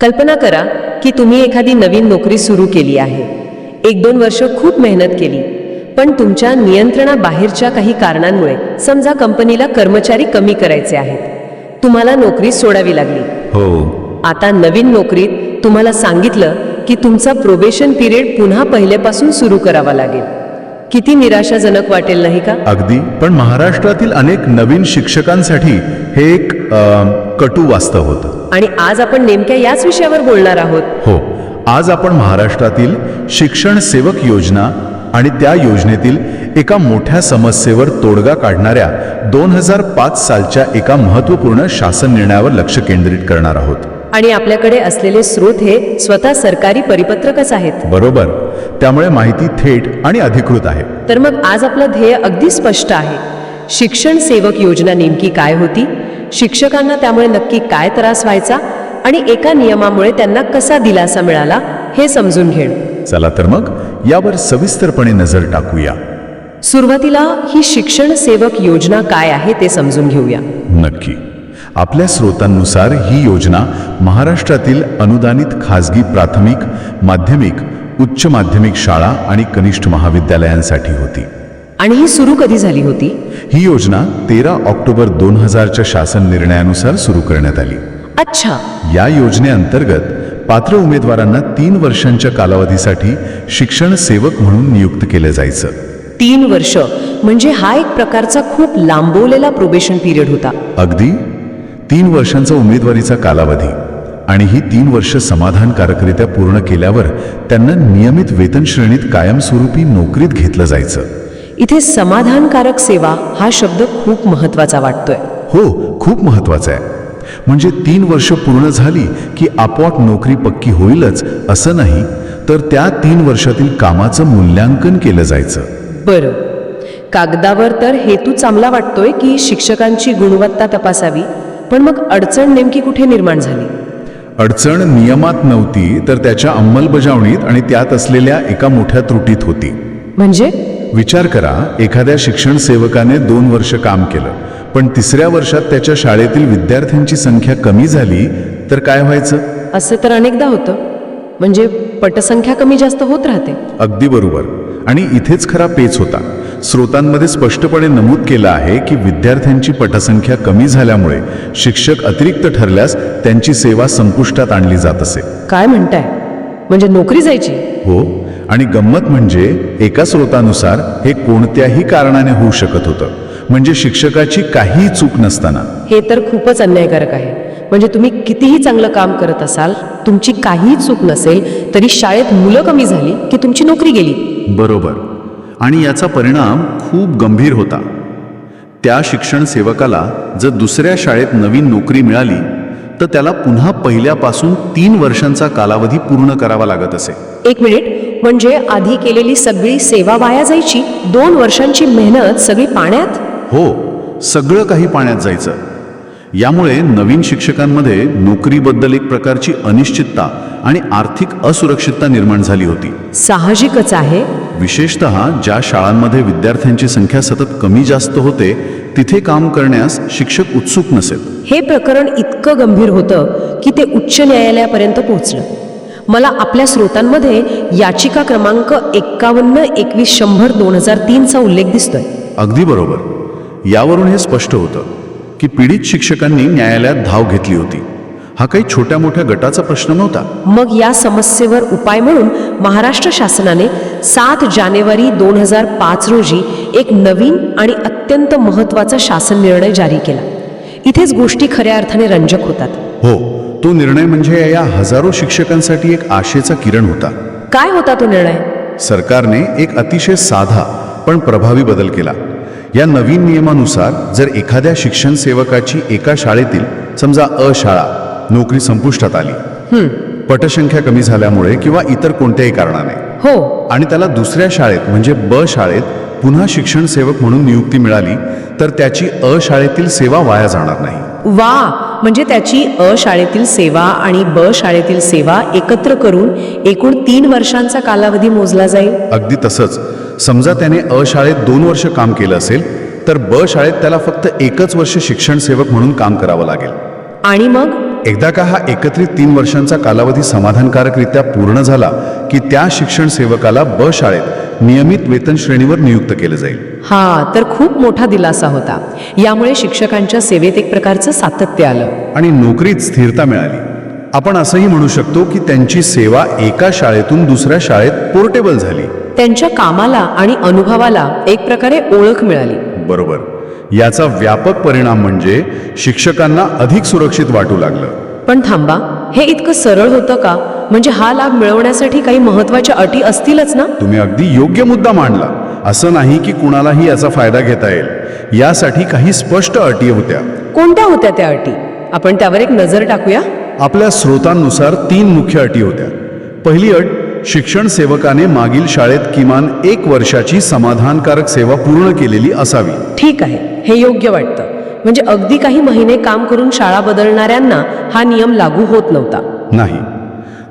कल्पना करा की तुम्ही एखादी नवीन नोकरी सुरू केली आहे. एक दोन वर्ष खूप मेहनत केली पण तुमच्या नियंत्रणाबाहेरच्या काही कारणांमुळे समजा कंपनीला कर्मचारी कमी करायचे आहेत. तुम्हाला नोकरी सोडावी लागली. हो. आता नवीन नोकरीत तुम्हाला सांगितलं की तुमचा प्रोबेशन पिरियड पुन्हा पहिल्यापासून सुरू करावा लागेल. किती निराशाजनक वाटेल नाही का? अगदी. पण महाराष्ट्रातील अनेक नवीन शिक्षकांसाठी हे एक अ, कटू वास्तव होतं. आणि आज आपण नेमक्या याच विषयावर बोलणार आहोत. हो आज आपण महाराष्ट्रातील शिक्षण सेवक योजना आणि त्या योजनेतील एका मोठ्या समस्येवर तोडगा काढणाऱ्या दोन हजार पाच सालच्या एका महत्त्वपूर्ण शासन निर्णयावर लक्ष केंद्रित करणार आहोत. आणि आपल्याकडे असलेले स्रोत हे स्वतः सरकारी परिपत्रकच आहेत. बरोबर. त्यामुळे माहिती थेट आणि अधिकृत आहे. तर मग आज आपलं ध्येय अगदी स्पष्ट आहे. शिक्षण सेवक योजना नेमकी काय होती? शिक्षकांना त्यामुळे नक्की काय त्रास व्हायचा आणि एका नियमामुळे त्यांना कसा दिलासा मिळाला हे समजून घेणं. चला तर मग यावर सविस्तरपणे नजर टाकूया. सुरुवातीला ही शिक्षण सेवक योजना काय आहे ते समजून घेऊया. नक्की. आपल्या स्रोतांनुसार ही योजना महाराष्ट्रातील अनुदानित खाजगी प्राथमिक माध्यमिक उच्च माध्यमिक शाळा आणि कनिष्ठ महाविद्यालयांसाठी होती. आणि ही सुरू कधी झाली होती? ही योजना तेरा ऑक्टोबर दोन हजारच्या शासन निर्णयानुसार सुरू करण्यात आली. अच्छा. या योजनेअंतर्गत पात्र उमेदवारांना तीन वर्षांच्या कालावधीसाठी शिक्षण सेवक म्हणून नियुक्त केलं जायचं. तीन वर्ष. म्हणजे हा एक प्रकारचा खूप लांबवलेला प्रोबेशन पिरियड होता. अगदी. तीन वर्षांचा उमेदवारीचा कालावधी आणि ही तीन वर्ष समाधानकारकरित्या पूर्ण केल्यावर त्यांना नियमित वेतन श्रेणीत कायमस्वरूपी नोकरीत घेतलं जायचं. इथे समाधानकारक सेवा हा शब्द खूप महत्त्वाचा वाटतोय. हो खूप महत्वाचं आहे. म्हणजे तीन वर्ष पूर्ण झाली की आपोआप नोकरी पक्की होईलच असं नाही तर त्या तीन वर्षातील कामाचं मूल्यांकन केलं जायचं. बरं. कागदावर तर हेतू चांगला वाटतोय की शिक्षकांची गुणवत्ता तपासावी पण मग अडचण नेमकी कुठे निर्माण झाली? अडचण नियमात नव्हती तर त्याच्या अंमलबजावणीत आणि त्यात असलेल्या एका मोठ्या त्रुटीत होती. म्हणजे? विचार करा एखाद्या शिक्षण सेवकाने दोन वर्ष काम केलं पण तिसऱ्या वर्षात त्याच्या शाळेतील विद्यार्थ्यांची संख्या कमी झाली तर काय व्हायचं? असं तर अनेकदा होतं. म्हणजे पटसंख्या कमी जास्त होत राहते. अगदी बरोबर. आणि इथेच खरा पेच होता. स्रोतांमध्ये स्पष्टपणे नमूद केलं आहे की विद्यार्थ्यांची पटसंख्या कमी झाल्यामुळे शिक्षक अतिरिक्त ठरल्यास त्यांची सेवा संपुष्टात आणली जात असे. काय म्हणताय? म्हणजे नोकरी जायची? हो. आणि गंमत म्हणजे एका स्रोतानुसार हे कोणत्याही कारणाने होऊ शकत होतं. म्हणजे शिक्षकाची काहीही चूक नसताना. हे तर खूपच अन्यायकारक आहे. म्हणजे तुम्ही कितीही चांगलं काम करत असाल तुमची काहीही चूक नसेल तरी शाळेत मुलं कमी झाली की तुमची नोकरी गेली. बरोबर. आणि याचा परिणाम खूप गंभीर होता. त्या शिक्षण सेवकाला जर दुसऱ्या शाळेत नवीन नोकरी मिळाली तर त्याला पुन्हा पहिल्यापासून तीन वर्षांचा कालावधी पूर्ण करावा लागत असे. एक मिनिट. म्हणजे आधी केलेली सगळी सेवा वाया जायची? दोन वर्षांची मेहनत सगळी पाण्यात? हो सगळं काही पाण्यात जायचं. यामुळे नवीन शिक्षकांमध्ये नोकरीबद्दल एक प्रकारची अनिश्चितता आणि आर्थिक असुरक्षितता निर्माण झाली होती. साहजिकच आहे. विशेषत ज्या शाळांमध्ये विद्यार्थ्यांची संख्या सतत कमी जास्त होते तिथे काम करण्यास शिक्षक उत्सुक नसेल. हे प्रकरण इतकं गंभीर होतं की ते उच्च न्यायालयापर्यंत पोहोचलं. मला आपल्या स्रोतांमध्ये याचिका क्रमांक एक्कावन्न एकवीस शंभर दोन हजार तीनचा उल्लेख दिसतोय. अगदी बरोबर. यावरून हे स्पष्ट होतं की पीडित शिक्षकांनी न्यायालयात धाव घेतली होती. हा काही छोट्या मोठ्या गटाचा प्रश्न नव्हता. मग या समस्येवर उपाय म्हणून महाराष्ट्र शासनाने सात जानेवारी दोन हजार पाच रोजी एक नवीन आणि अत्यंत महत्त्वाचा शासन निर्णय जारी केला. इथेच गोष्टी खऱ्या अर्थाने रंजक होतात. हो. तो निर्णय म्हणजे या हजारो शिक्षकांसाठी एक आशेचा किरण होता. काय होता तो निर्णय? सरकारने एक अतिशय साधा पण प्रभावी बदल केला. या नवीन नियमानुसार जर एखाद्या शिक्षण सेवकाची एका शाळेतील समजा अ शाळा नोकरी संपुष्टात आली. पटसंख्या कमी झाल्यामुळे किंवा इतर कोणत्याही कारणाने. हो. आणि त्याला दुसऱ्या शाळेत म्हणजे ब शाळेत पुन्हा शिक्षण सेवक म्हणून नियुक्ती मिळाली तर त्याची अ शाळेतील सेवा वाया जाणार नाही. वा म्हणजे त्याची अ शाळेतील सेवा आणि ब शाळेतील सेवा एकत्र करून एकूण तीन वर्षांचा कालावधी मोजला जाईल? अगदी तसंच. समजा त्याने अ शाळेत दोन वर्ष काम केलं असेल तर ब शाळेत त्याला फक्त एकच वर्ष शिक्षण सेवक म्हणून काम करावं लागेल. आणि मग? एकदा का हा एकत्रित तीन वर्षांचा कालावधी समाधानकारकरित्या पूर्ण झाला की त्या शिक्षण सेवकाला ब शाळेत नियमित वेतन श्रेणीवर नियुक्त केलं जाईल. हा तर खूप मोठा दिलासा होता. यामुळे शिक्षकांच्या सेवेत एक प्रकारचं सातत्य आलं. आणि नोकरीत स्थिरता मिळाली. आपण असंही म्हणू शकतो की त्यांची सेवा एका शाळेतून दुसऱ्या शाळेत पोर्टेबल झाली. त्यांच्या कामाला आणि अनुभवाला एक प्रकारे ओळख मिळाली. बरोबर. याचा व्यापक परिणाम म्हणजे शिक्षकांना अधिक सुरक्षित वाटू लागलं. पण थांबा हे इतकं सरळ होतं का? म्हणजे हा लाभ मिळवण्यासाठी काही महत्त्वाच्या अटी असतीलच ना? तुम्ही अगदी योग्य मुद्दा मांडला. असं नाही की कुणालाही याचा फायदा घेता येईल. यासाठी काही स्पष्ट अटी होत्या. कोणत्या होत्या त्या अटी? आपण त्यावर एक नजर टाकूया. आपल्या स्रोतांनुसार तीन मुख्य अटी होत्या. पहिली अट शिक्षण सेवकाने मागील शाळेत किमान एक वर्षाची समाधानकारक सेवा पूर्ण केलेली असावी. ठीक आहे. हे योग्य वाटतं. म्हणजे अगदी काही महिने काम करून शाळा बदलणाऱ्यांना हा नियम लागू होत नव्हता. नाही.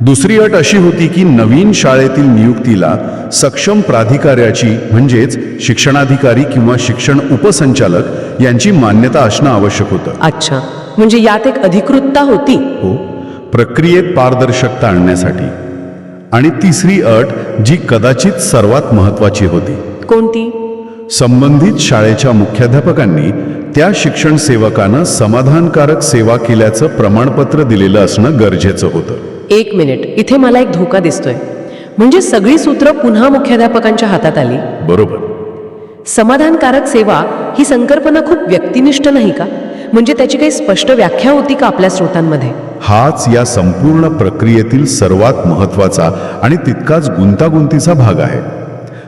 दुसरी अट अशी होती की नवीन शाळेतील नियुक्तीला सक्षम प्राधिकाऱ्याची म्हणजेच शिक्षणाधिकारी किंवा शिक्षण उपसंचालक यांची मान्यता असणं आवश्यक होतं. अच्छा. म्हणजे यात एक अधिकृतता होती? हो. प्रक्रियेत पारदर्शकता आणण्यासाठी. आणि तिसरी अट जी कदाचित सर्वात महत्वाची होती. कोणती? संबंधित शाळेच्या मुख्याध्यापकांनी त्या शिक्षण सेवकानं समाधानकारक सेवा केल्याचं प्रमाणपत्र दिलेलं असणं गरजेचं होतं. एक मिनिट. इथे मला एक धोका दिसतोय. म्हणजे सगळी सूत्र पुन्हा मुख्याध्यापकांच्या हातात आली? बरोबर. समाधानकारक सेवा ही संकल्पना खूप व्यक्तिनिष्ठ नाही का? म्हणजे त्याची काही स्पष्ट व्याख्या होती का आपल्या स्रोतांमध्ये? हाच या संपूर्ण प्रक्रियेतील सर्वात महत्त्वाचा आणि तितकाच गुंतागुंतीचा भाग आहे.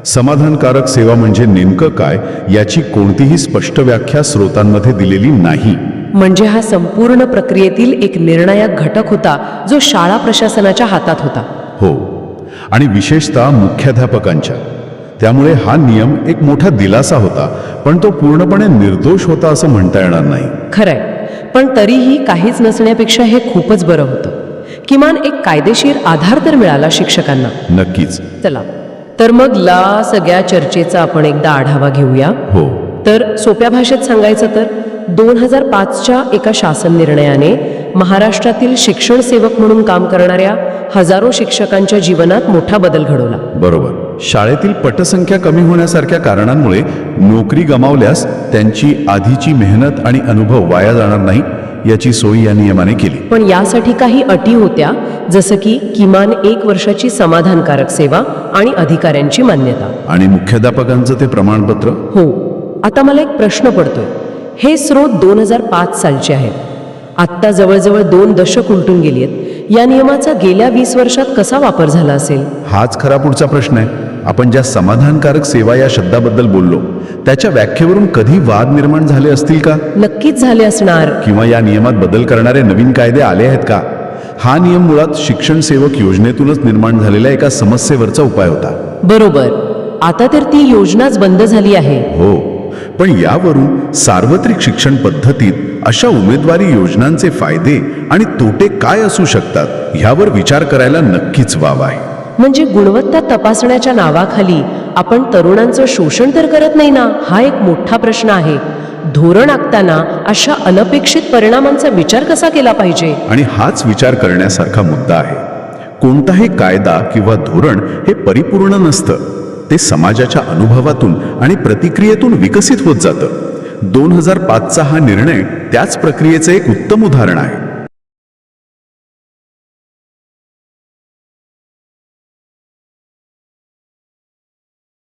समाधानकारक सेवा म्हणजे नेमकं काय याची कोणतीही स्पष्ट व्याख्या स्रोतांमध्ये दिलेली नाही. म्हणजे हा संपूर्ण प्रक्रियेतील एक निर्णायक घटक होता जो शाळा प्रशासनाच्या हातात होता. हो. आणि विशेषतः मुख्याध्यापकांच्या. त्यामुळे हा नियम एक मोठा दिलासा होता पण तो पूर्णपणे निर्दोष होता असं म्हणता येणार नाही. खरंय. पण तरीही काहीच नसण्यापेक्षा हे खूपच बरं होतं. किमान एक कायदेशीर आधार तर मिळाला शिक्षकांना. नक्कीच. चला. तर मग ला सगळ्या चर्चेचा आपण एकदा आढावा घेऊया. हो. तर सोप्या भाषेत सांगायचं तर? दोन हजार पाचच्या एका शासन निर्णयाने महाराष्ट्रातील शिक्षण सेवक म्हणून काम करणाऱ्या हजारो शिक्षकांच्या जीवनात मोठा बदल घडवला. बरोबर. शाळेतील पटसंख्या कमी होण्यासारख्या कारणांमुळे नोकरी गमावल्यास त्यांची आधीची मेहनत आणि अनुभव वाया जाणार नाही याची सोय या नियमाने केली. पण यासाठी काही अटी होत्या जसं की किमान एक वर्षाची समाधानकारक सेवा आणि अधिकाऱ्यांची मान्यता. आणि मुख्याध्यापकांचं ते प्रमाणपत्र? हो. आता मला एक प्रश्न पडतोय. हे स्रोत दोन हजार पाच सालचे आहेत. आत्ता जवळजवळ दोन दशक उलटून गेली आहेत या नियमाचा गेल्या वीस वर्षात कसा वापर झाला असेल? हाच खरा पुढचा प्रश्न आहे. आपण ज्या समाधानकारक सेवा या शब्दाबद्दल बोललो त्याच्या व्याख्येवरून कधी वाद निर्माण झाले असतील का? नक्कीच झाले असणार. किंवा या नियमात बदल करणारे नवीन कायदे आले आहेत का? हा नियम मुळात शिक्षण सेवक योजनेतूनच निर्माण झालेल्या एका समस्येवरचा उपाय होता. बरोबर. आता तर ती योजनाच बंद झाली आहे. हो. पण यावरून सार्वत्रिक शिक्षण पद्धतीत अशा उमेदवारी योजनांचे फायदे आणि तोटे काय असू शकतात ह्यावर विचार करायला नक्कीच वाव आहे. म्हणजे गुणवत्ता तपासण्याच्या नावाखाली आपण तरुणांचं शोषण तर करत नाही ना? हा एक मोठा प्रश्न आहे. धोरण आखताना अशा अनपेक्षित परिणामांचा विचार कसा केला पाहिजे? आणि हाच विचार करण्यासारखा मुद्दा आहे. कोणताही कायदा किंवा धोरण हे परिपूर्ण नसतं. ते समाजाच्या अनुभवातून आणि प्रतिक्रियेतून विकसित होत जातं. दोन हजार पाचचा हा निर्णय त्याच प्रक्रियेचं एक उत्तम उदाहरण आहे.